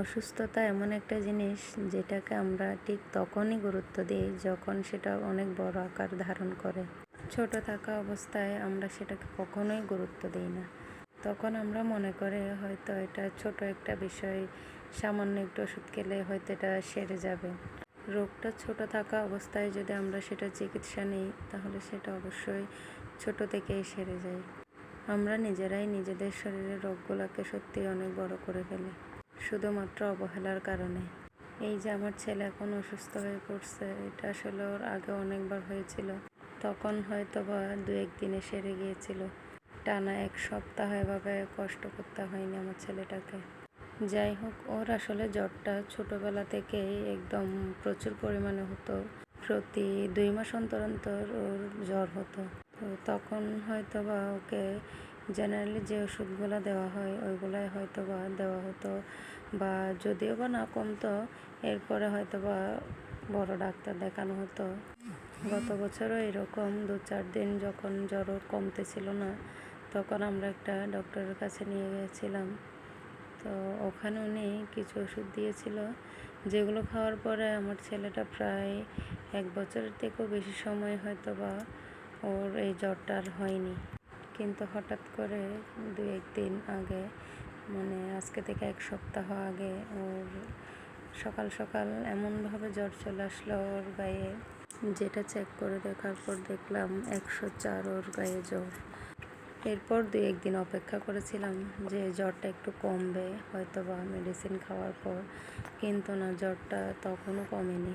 অসুস্থতা এমন একটা জিনিস যেটাকে আমরা ঠিক তখনই গুরুত্ব দিই যখন সেটা অনেক বড় আকার ধারণ করে। ছোট থাকা অবস্থায় আমরা সেটাকে কখনোই গুরুত্ব দিই না। তখন আমরা মনে করে হয়তো এটা ছোট একটা বিষয়, সামান্য একটু ওষুধ খেলে হয়তো এটা সেরে যাবে। রোগটা ছোট থাকা অবস্থায় যদি আমরা সেটা চিকিৎসা নিই, তাহলে সেটা অবশ্যই ছোট থেকেই সেরে যায়। আমরা নিজেরাই নিজেদের শরীরের রোগগুলোকে সত্যি অনেক বড় করে ফেলি। শুধুমাত্র অবহেলার কারণে। এই যে আমার ছেলে এখন অসুস্থ হয়ে পড়ছে, এটা আসলে ওর আগে অনেকবার হয়েছিল। তখন হয়তো বা দু একদিনে সেরে গিয়েছিল। টানা এক সপ্তাহ এভাবে কষ্ট করতে হয়নি আমার ছেলেটাকে। যাই হোক, ওর আসলে জ্বরটা ছোটোবেলা থেকেই একদম প্রচুর পরিমাণে হতো। প্রতি দুই মাস অন্তর অন্তর ওর জ্বর হতো। তো তখন হয়তো বা ওকে জেনারেলি যে ওষুধগুলো দেওয়া হয়, ওইগুলাই হয়তো বা দেওয়া হতো বা যদিও বা না কমতো, এরপরে হয়তো বা বড় ডাক্তার দেখানো হতো। গত বছরও এরকম দু চার দিন যখন জ্বর কমতেছিল না, তখন আমরা একটা ডক্টরের কাছে নিয়ে গিয়েছিলাম। তো ওখানে উনি কিছু ওষুধ দিয়েছিল, যেগুলো খাওয়ার পরে আমার ছেলেটা প্রায় এক বছরের থেকেও বেশি সময় হয়তো বা ওর এই জ্বরটা আর হয়নি। কিন্তু হঠাৎ করে দু একদিন আগে মানে আজকে থেকে এক সপ্তাহ আগে ওর সকাল সকাল এমনভাবে জ্বর চলে আসলো ওর গায়ে, যেটা চেক করে দেখার পর দেখলাম একশো চার ওর গায়ে জ্বর। এরপর দু একদিন অপেক্ষা করেছিলাম যে জ্বরটা একটু কমবে হয়তো বা মেডিসিন খাওয়ার পর, কিন্তু না, জ্বরটা তখনও কমেনি।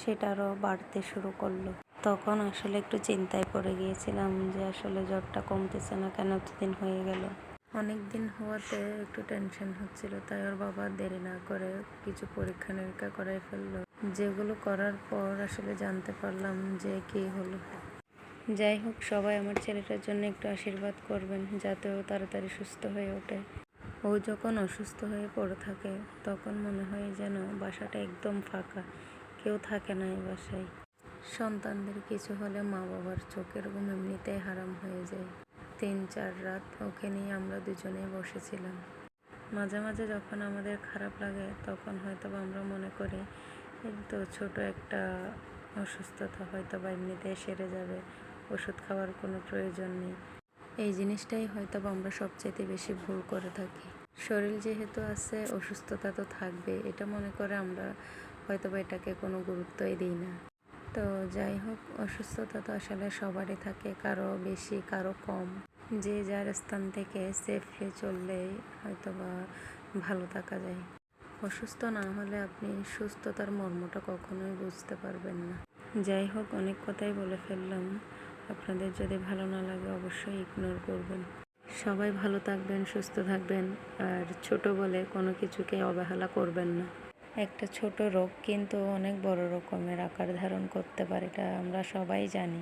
সেটা আরও বাড়তে শুরু করল। তখন আসলে একটু চিন্তায় পড়ে গিয়েছিলাম যে আসলে জ্বরটা কমতেছে না কেন এতদিন হয়ে গেল। অনেক দিন হওয়াতে একটু টেনশন হচ্ছিল, তাই ওর বাবা দেরি না করে কিছু পরীক্ষা নিরীক্ষা করাই ফেলল। যেগুলো করার পর আসলে জানতে পারলাম যে কী হলো। যাই হোক, সবাই আমার ছেলেটার জন্য একটু আশীর্বাদ করবেন, যাতে ও তাড়াতাড়ি সুস্থ হয়ে ওঠে। ও যখন অসুস্থ হয়ে পড়ে থাকে, তখন মনে হয় যেন বাসাটা একদম ফাঁকা, কেউ থাকে না এই বাসায়। সন্তানদের কিছু হলে মা বাবার চোখের ঘুম এমনিতেই হারাম হয়ে যায়। তিন, চার রাত ওকে নিয়ে আমরা দুজনেই বসেছিলাম। মাঝে মাঝে যখন আমাদের খারাপ লাগে, তখন হয়তো আমরা মনে করি তো ছোটো একটা অসুস্থতা হয়তো বা এমনিতে সেরে যাবে, ওষুধ খাওয়ার কোনো প্রয়োজন নেই। এই জিনিসটাই হয়তো বা আমরা সবচেয়ে বেশি ভুল করে থাকি। শরীর যেহেতু আছে, অসুস্থতা তো থাকবে এটা মনে করে আমরা হয়তো বা এটাকে কোনো গুরুত্বই দিই না। তো যাই হোক, অসুস্থতা তো আসলে সবারই থাকে, কারও বেশি, কারও কম। যে যার স্থান থেকে সেফলি চললে হয়তো বা ভালো থাকা যায়। অসুস্থ না হলে আপনি সুস্থতার মর্মটা কখনোই বুঝতে পারবেন না। যাই হোক, অনেক কথাই বলে ফেললাম। আপনাদের যদি ভালো না লাগে অবশ্যই ইগনোর করবেন। সবাই ভালো থাকবেন, সুস্থ থাকবেন, আর ছোট বলে কোনো কিছুকে অবহেলা করবেন না। একটা ছোট রোগ, কিন্তু অনেক বড় রকমের আকার ধারণ করতে পারে, এটা আমরা সবাই জানি।